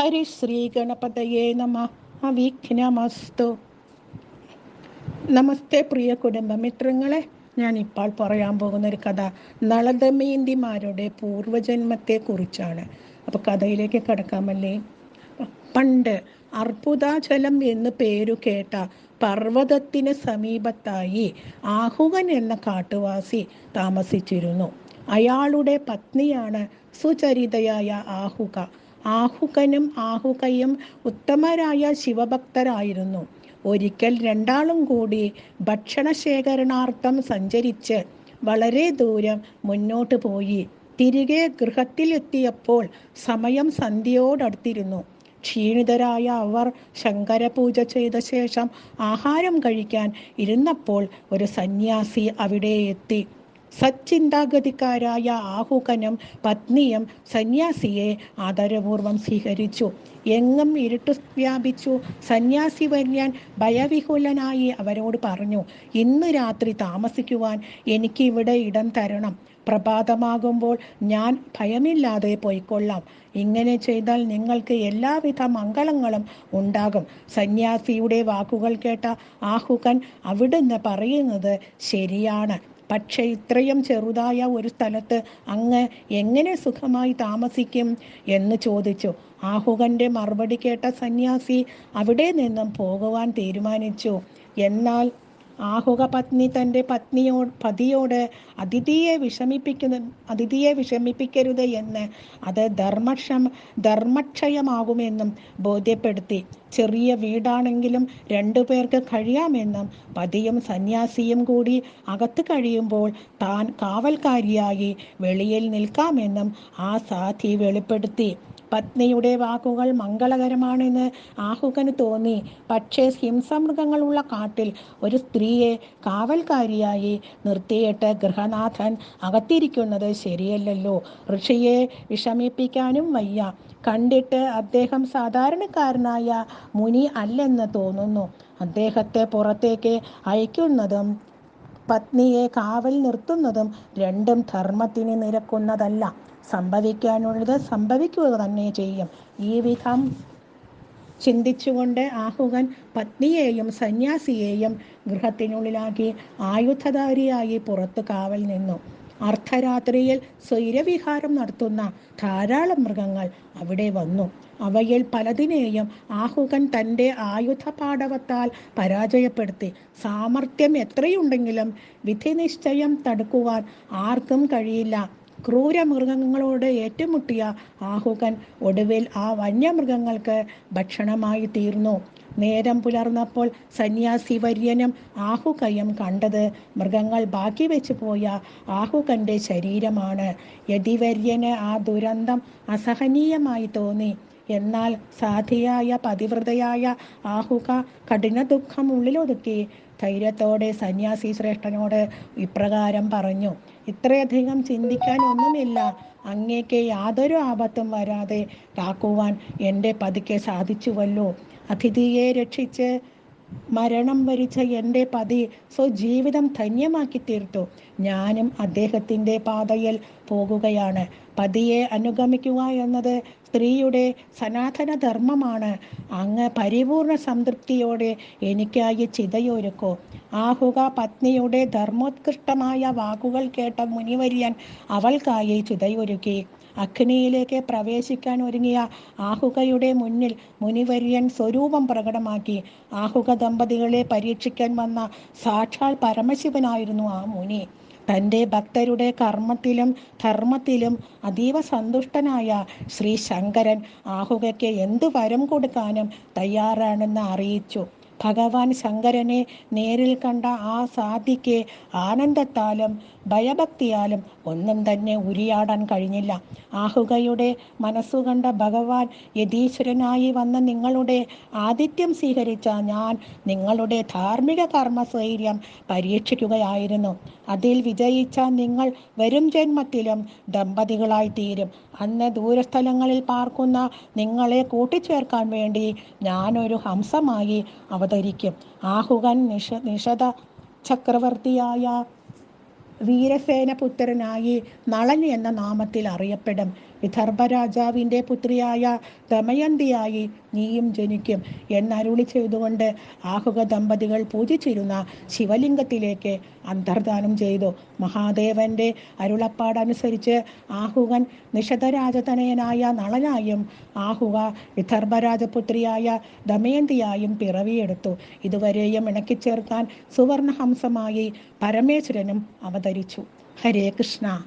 ഹരിശ്രീ ഗണപതയേ നമ അവിഘ്നമസ്തു നമസ്തേ പ്രിയ കുടുംബമിത്രങ്ങളെ ഞാൻ ഇപ്പോൾ പറയാൻ പോകുന്ന ഒരു കഥ നളദമയന്തിമാരുടെ പൂർവജന്മത്തെക്കുറിച്ചാണ് അപ്പോൾ കഥയിലേക്ക് കടക്കാമല്ലേ? പണ്ട് അർബുദാചലം എന്ന് പേരു കേട്ട പർവതത്തിന് സമീപത്തായി ആഹുകൻ എന്ന കാട്ടുവാസി താമസിച്ചിരുന്നു. അയാളുടെ പത്നിയാണ് സുചരിതയായ ആഹുക. ആഹുകനും ആഹുകയും ഉത്തമരായ ശിവഭക്തരായിരുന്നു. ഒരിക്കൽ രണ്ടാളും കൂടി ഭക്ഷണ ശേഖരണാർത്ഥം സഞ്ചരിച്ച് വളരെ ദൂരം മുന്നോട്ട് പോയി. തിരികെ ഗൃഹത്തിലെത്തിയപ്പോൾ സമയം സന്ധ്യയോടടുത്തിരുന്നു. ക്ഷീണിതരായ അവർ ശങ്കരപൂജ ചെയ്ത ശേഷം ആഹാരം കഴിക്കാൻ ഇരുന്നപ്പോൾ ഒരു സന്യാസി അവിടെ എത്തി. സച്ചിന്താഗതിക്കാരായ ആഹുകനും പത്നിയും സന്യാസിയെ ആദരപൂർവം സ്വീകരിച്ചു. എങ്ങും ഇരുട്ടു വ്യാപിച്ചു. സന്യാസി വര്യൻ ഭയവിഹുലനായി അവരോട് പറഞ്ഞു ഇന്ന് രാത്രി താമസിക്കുവാൻ എനിക്ക് ഇവിടെ ഇടം തരണം. പ്രഭാതമാകുമ്പോൾ ഞാൻ ഭയമില്ലാതെ പോയിക്കൊള്ളാം. ഇങ്ങനെ ചെയ്താൽ നിങ്ങൾക്ക് എല്ലാവിധ മംഗളങ്ങളും ഉണ്ടാകും സന്യാസിയുടെ വാക്കുകൾ കേട്ട ആഹുകൻ അവിടുന്ന് പറയുന്നത് ശരിയാണ്. പക്ഷേ ഇത്രയും ചെറുതായ ഒരു സ്ഥലത്ത് അങ്ങ് എങ്ങനെ സുഖമായി താമസിക്കും എന്ന് ചോദിച്ചു. ആഹുകന്റെ മറുപടി കേട്ട സന്യാസി അവിടെ നിന്നും പോകുവാൻ തീരുമാനിച്ചു. എന്നാൽ ആഹുക പത്നി തന്റെ പത്നിയോട് പതിയോട് അതിഥിയെ വിഷമിപ്പിക്കുന്ന അതിഥിയെ വിഷമിപ്പിക്കരുത് എന്ന് അത് ധർമ്മക്ഷം ധർമ്മക്ഷയമാകുമെന്നും ബോധ്യപ്പെടുത്തി. ചെറിയ വീടാണെങ്കിലും രണ്ടു പേർക്ക് കഴിയാമെന്നും പതിയും സന്യാസിയും കൂടി അകത്ത് കഴിയുമ്പോൾ താൻ കാവൽക്കാരിയായി വെളിയിൽ നിൽക്കാമെന്നും ആ സാധി വെളിപ്പെടുത്തി. പത്നിയുടെ വാക്കുകൾ മംഗളകരമാണെന്ന് ആഹുകന് തോന്നി. പക്ഷേ ഹിംസമൃഗങ്ങളുള്ള കാട്ടിൽ ഒരു സ്ത്രീയെ കാവൽക്കാരിയായി നിർത്തിയിട്ട് ഗൃഹനാഥൻ അകത്തിരിക്കുന്നത് ശരിയല്ലല്ലോ. ഋഷിയെ വിഷമിപ്പിക്കാനും വയ്യ. കണ്ടിട്ട് അദ്ദേഹം സാധാരണക്കാരനായ മുനി അല്ലെന്ന് തോന്നുന്നു. അദ്ദേഹത്തെ പുറത്തേക്ക് അയക്കുന്നതും പത്നിയെ കാവൽ നിർത്തുന്നതും രണ്ടും ധർമ്മത്തിന് നിരക്കുന്നതല്ല. സംഭവിക്കാനുള്ളത് സംഭവിക്കുക തന്നെ ചെയ്യും. ഈ വിധം ചിന്തിച്ചുകൊണ്ട് ആഹുകൻ പത്നിയെയും സന്യാസിയെയും ഗൃഹത്തിനുള്ളിലാക്കി ആയുധധാരിയായി പുറത്തു കാവൽ നിന്നു. അർദ്ധരാത്രിയിൽ സ്വൈരവിഹാരം നടത്തുന്ന ധാരാളം മൃഗങ്ങൾ അവിടെ വന്നു. അവയിൽ പലതിനെയും ആഹുകൻ തന്റെ ആയുധപാടവത്താൽ പരാജയപ്പെടുത്തി. സാമർഥ്യം എത്രയുണ്ടെങ്കിലും വിധിനിശ്ചയം തടുക്കുവാൻ ആർക്കും കഴിയില്ല. ക്രൂരമൃഗങ്ങളോട് ഏറ്റുമുട്ടിയ ആഹുകൻ ഒടുവിൽ ആ വന്യമൃഗങ്ങൾക്ക് ഭക്ഷണമായി തീർന്നു. നേരം പുലർന്നപ്പോൾ സന്യാസി വര്യനും ആഹുകയും കണ്ടത് മൃഗങ്ങൾ ബാക്കി വെച്ചു പോയ ആഹുകന്റെ ശരീരമാണ്. യതിവര്യന് ആ ദുരന്തം അസഹനീയമായി തോന്നി. എന്നാൽ സാധിയായ പതിവ്രതയായ ആഹുക കഠിന ദുഃഖം ഉള്ളിലൊതുക്കി ധൈര്യത്തോടെ സന്യാസി ശ്രേഷ്ഠനോട് ഇപ്രകാരം പറഞ്ഞു ഇത്രയധികം ചിന്തിക്കാൻ ഒന്നുമില്ല അങ്ങേക്ക് യാതൊരു ആപത്തും വരാതെ കാക്കുവാൻ എന്റെ പതിക്ക് സാധിച്ചുവല്ലോ. അതിഥിയെ രക്ഷിച്ച് മരണം വരിച്ച എന്റെ പതി സ്വജീവിതം ധന്യമാക്കി തീർത്തു ഞാനും അദ്ദേഹത്തിന്റെ പാതയിൽ പോകുകയാണ്. പതിയെ അനുഗമിക്കുക എന്നത് സ്ത്രീയുടെ സനാതന ധർമ്മമാണ് അങ്ങ് പരിപൂർണ സംതൃപ്തിയോടെ എനിക്കായി ചിതയൊരുക്കോ. ആഹുക പത്നിയുടെ ധർമ്മോത്കൃഷ്ടമായ വാക്കുകൾ കേട്ട മുനിവര്യൻ അവൾക്കായി ചിതയൊരുക്കി. അഗ്നിയിലേക്ക് പ്രവേശിക്കാൻ ഒരുങ്ങിയ ആഹുകയുടെ മുന്നിൽ മുനിവര്യൻ സ്വരൂപം പ്രകടമാക്കി. ആഹുക ദമ്പതികളെ പരീക്ഷിക്കാൻ വന്ന സാക്ഷാൽ പരമശിവനായിരുന്നു ആ മുനി. തന്റെ ഭക്തരുടെ കർമ്മത്തിലും ധർമ്മത്തിലും അതീവ സന്തുഷ്ടനായ ശ്രീ ശങ്കരൻ ആഹുകയ്ക്ക് എന്തു വരം കൊടുക്കാനും തയ്യാറാണെന്ന് അറിയിച്ചു. ഭഗവാൻ ശങ്കരനെ നേരിൽ കണ്ട ആ സാധിക്ക് ആനന്ദത്താലും ഭയഭക്തിയാലും ഒന്നും തന്നെ ഉരിയാടാൻ കഴിഞ്ഞില്ല. ആഹുകയുടെ മനസ്സുകണ്ട ഭഗവാൻ യതീശ്വരനായി വന്ന നിങ്ങളുടെ ആതിഥ്യം സ്വീകരിച്ച ഞാൻ നിങ്ങളുടെ ധാർമ്മിക കർമ്മസ്ഥൈര്യം പരീക്ഷിക്കുകയായിരുന്നു. അതിൽ വിജയിച്ച നിങ്ങൾ വരും ജന്മത്തിലും ദമ്പതികളായി തീരും. അന്ന് ദൂരസ്ഥലങ്ങളിൽ പാർക്കുന്ന നിങ്ങളെ കൂട്ടിച്ചേർക്കാൻ വേണ്ടി ഞാനൊരു ഹംസമായി അവതരിക്കും. ആഹുകൻ നിഷ നിഷത ചക്രവർത്തിയായ വീരസേന പുത്രനായി നളൻ എന്ന നാമത്തിൽ അറിയപ്പെടും. വിദർഭ രാജാവിന്റെ പുത്രിയായ ദമയന്തിയായി നീയും ജനിക്കും. എന്നരുളി ചെയ്തുകൊണ്ട് ആഹുക ദമ്പതികൾ പൂജിച്ചിരുന്ന ശിവലിംഗത്തിലേക്ക് അന്തർദാനം ചെയ്തു. മഹാദേവന്റെ അരുളപ്പാടനുസരിച്ച് ആഹുകൻ നിഷധരാജതനയനായ നളനായും ആഹുക വിദർഭ രാജപുത്രിയായ ദമയന്തിയായും പിറവിയെടുത്തു. ഇതുവരെയും ഇണക്കിച്ചേർക്കാൻ സുവർണഹംസമായി പരമേശ്വരനും അവതരിച്ചു. ഹരേ കൃഷ്ണ.